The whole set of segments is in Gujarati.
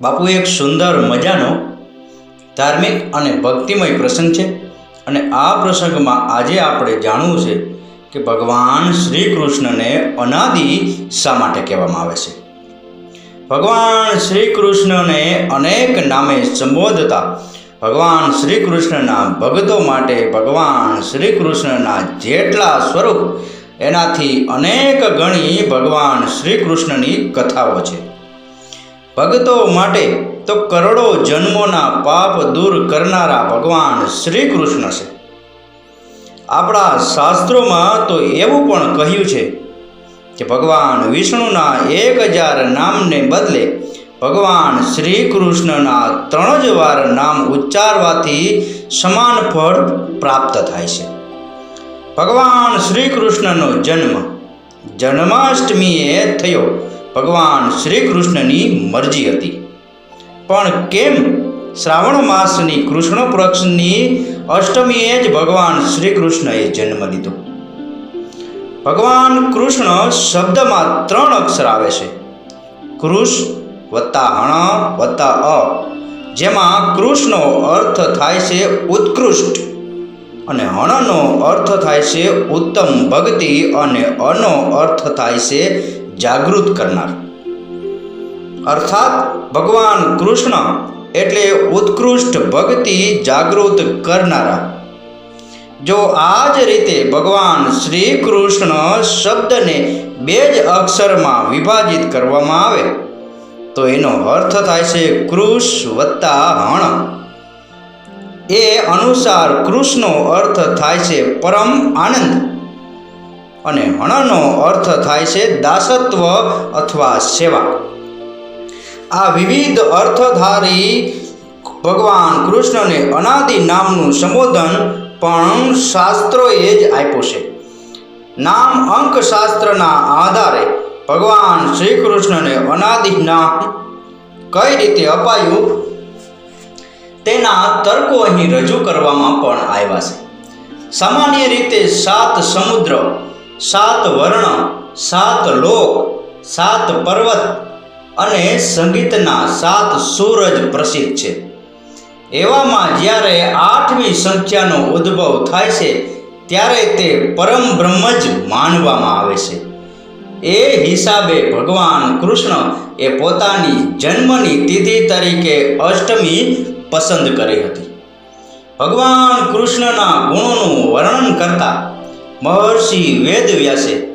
બાપુ, એક સુંદર મજાનો, ધાર્મિક અને ભક્તિમય પ્રસંગ છે અને આ પ્રસંગમાં આજે આપણે જાણવું છે કે ભગવાન શ્રી કૃષ્ણને અનાદિ શા માટે કહેવામાં આવે છે? ભગવાન શ્રી કૃષ્ણને અનેક નામે સંબોધતા ભગવાન શ્રી કૃષ્ણના ભક્તો માટે ભગવાન શ્રી કૃષ્ણના જેટલા સ્વરૂપ, એનાથી અનેક ગણી ભગવાન શ્રી કૃષ્ણની કથાઓ છે. ભક્તો માટે તો કરોડો જન્મોના પાપ દૂર કરનારા ભગવાન શ્રી કૃષ્ણ છે. આપણા શાસ્ત્રોમાં તો એવું પણ કહ્યું છે કે ભગવાન વિષ્ણુના એક હજાર નામને બદલે ભગવાન શ્રી કૃષ્ણના ત્રણ જ વાર નામ ઉચ્ચારવાથી સમાન ફળ પ્રાપ્ત થાય છે. ભગવાન શ્રી કૃષ્ણનો જન્મ જન્માષ્ટમીએ થયો ભગવાન શ્રી કૃષ્ણની મરજી હતી. પણ કેમ શ્રાવણ માસની કૃષ્ણ પક્ષની અષ્ટમીએ જ ભગવાન શ્રી કૃષ્ણએ જન્મ લીધો? ભગવાન કૃષ્ણ શબ્દમાં ત્રણ અક્ષર આવે છે. કૃષ, વત્તા હણ, વત્તા અ, જેમાં કૃષ્ણનો અર્થ થાય છે ઉત્કૃષ્ટ અને હણનો અર્થ થાય છે ઉત્તમ ભક્તિ અને અનો અર્થ થાય છે જાગૃત કરનાર. અર્થાત ભગવાન કૃષ્ણ એટલે ઉત્કૃષ્ટ ભક્તિ જાગૃત કરનારા. જો આ જ રીતે ભગવાન શ્રી કૃષ્ણ શબ્દને બે જ અક્ષરમાં વિભાજિત કરવામાં આવે, તો એનો અર્થ થાય છે કૃષ વત્તા હણ. એ અનુસાર કૃષ્ણનો અર્થ થાય છે પરમ આનંદ. અને હણનો અર્થ થાય છે દાસત્વ અથવા સેવા. આ વિવિધ અર્થધારી ભગવાન કૃષ્ણને અનાદિ નામનું સંબોધન પણ શાસ્ત્રોએ જ આપ્યું છે. નામ અંક શાસ્ત્રના આધારે ભગવાન શ્રી કૃષ્ણને અનાદિ નામ કઈ રીતે અપાયું? તેના તર્કો અહીં રજૂ કરવામાં પણ આવ્યા છે. સામાન્ય રીતે સાત સમુદ્ર સાત વર્ણ, સાત લોક, સાત પર્વત અને સંગીતના સાત સૂરજ પ્રસિદ્ધ છે. એવામાં જ્યારે આઠમી સંખ્યાનો ઉદ્ભવ થાય છે, ત્યારે તે પરમ બ્રહ્મ જ માનવામાં આવે છે. એ હિસાબે ભગવાન કૃષ્ણ એ પોતાની જન્મની તિથિ તરીકે અષ્ટમી પસંદ કરી હતી. ભગવાન કૃષ્ણના ગુણોનું વર્ણન કરતા મહર્ષિ વેદવ્યાસે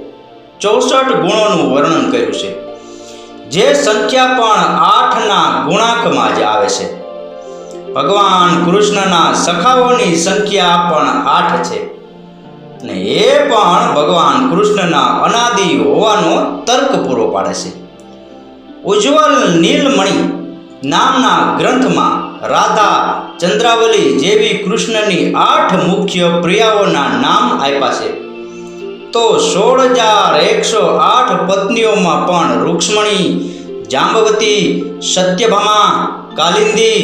ચોસઠ ગુણોનું વર્ણન કર્યું છે. જે સંખ્યા પણ આઠના ગુણાંકમાં જ આવે છે. ભગવાન કૃષ્ણના સખાઓની સંખ્યા પણ આઠ છે. ને એ પણ ભગવાન કૃષ્ણના અનાદિ હોવાનો તર્ક પૂરો પાડે છે. ઉજ્જવલ નીલમણિ નામના ગ્રંથમાં રાધા ચંદ્રાવલી જેવી કૃષ્ણની આઠ મુખ્ય પ્રિયાઓના નામ આપ્યા છે. તો સોળ હજાર એકસો આઠ પત્નીઓમાં પણ રૂક્ષ્મણી, જાંબવતી, સત્યભામા, કાલિંદી,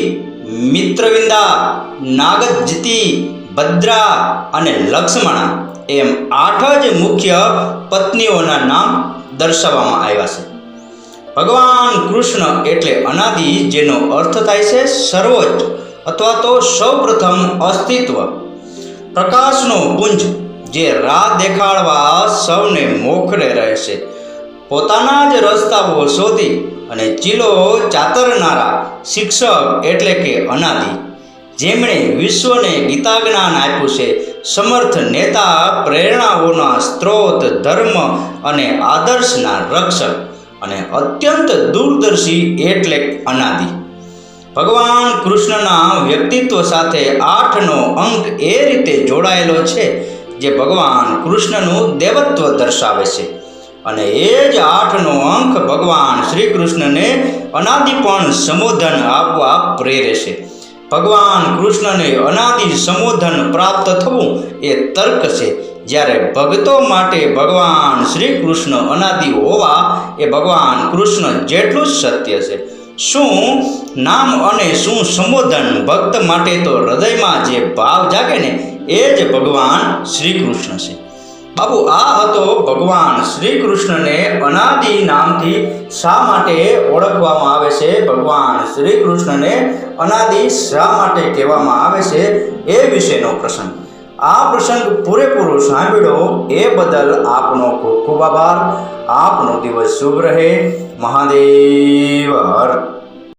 મિત્રવિંદા નાગજતી ભદ્રા અને લક્ષ્મણા એમ આઠ જ મુખ્ય પત્નીઓના નામ દર્શાવવામાં આવ્યા છે. ભગવાન કૃષ્ણ એટલે અનાદિ, જેનો અર્થ થાય છે સર્વોચ્ચ અથવા તો સૌપ્રથમ અસ્તિત્વ. પ્રકાશનો પુંજ, જે રાહ દેખાડવા સૌને મોખરે રહેશે. પોતાના જ રસ્તાઓ શોધી અને ચીલો ચાતરનારા શિક્ષક એટલે કે અનાદિ. જેમણે વિશ્વને ગીતા જ્ઞાન આપ્યું છે, સમર્થ નેતા પ્રેરણાઓના સ્ત્રોત, ધર્મ અને આદર્શના રક્ષક. અને અત્યંત દૂરદર્શી એટલે અનાદિ. ભગવાન કૃષ્ણના વ્યક્તિત્વ સાથે આઠનો અંક એ રીતે જોડાયેલો છે જે ભગવાન કૃષ્ણનું દેવત્વ દર્શાવે છે. અને એ જ આઠનો અંક ભગવાન શ્રી કૃષ્ણને અનાદિપણ સંબોધન આપવા પ્રેરે છે. ભગવાન કૃષ્ણને અનાદિ સંબોધન પ્રાપ્ત થવું એ તર્ક છે. જ્યારે ભક્તો માટે ભગવાન શ્રી કૃષ્ણ અનાદિ હોવા એ ભગવાન કૃષ્ણ જેટલું જ સત્ય છે. શું નામ અને શું સંબોધન ભક્ત માટે તો હૃદયમાં જે ભાવ જાગે ને એ જ ભગવાન શ્રી કૃષ્ણ છે. બાબુ આ હતો ભગવાન શ્રી કૃષ્ણને અનાદિ નામથી શા માટે ઓળખવામાં આવે છે? ભગવાન શ્રી કૃષ્ણને અનાદિ શા માટે કહેવામાં આવે છે? એ વિશેનો પ્રસંગ. આ પ્રસંગ પૂરેપૂરો સાંભળ્યો એ બદલ આપનો ખૂબ ખૂબ આભાર. આપનો દિવસ શુભ રહે. મહાદેવ હર.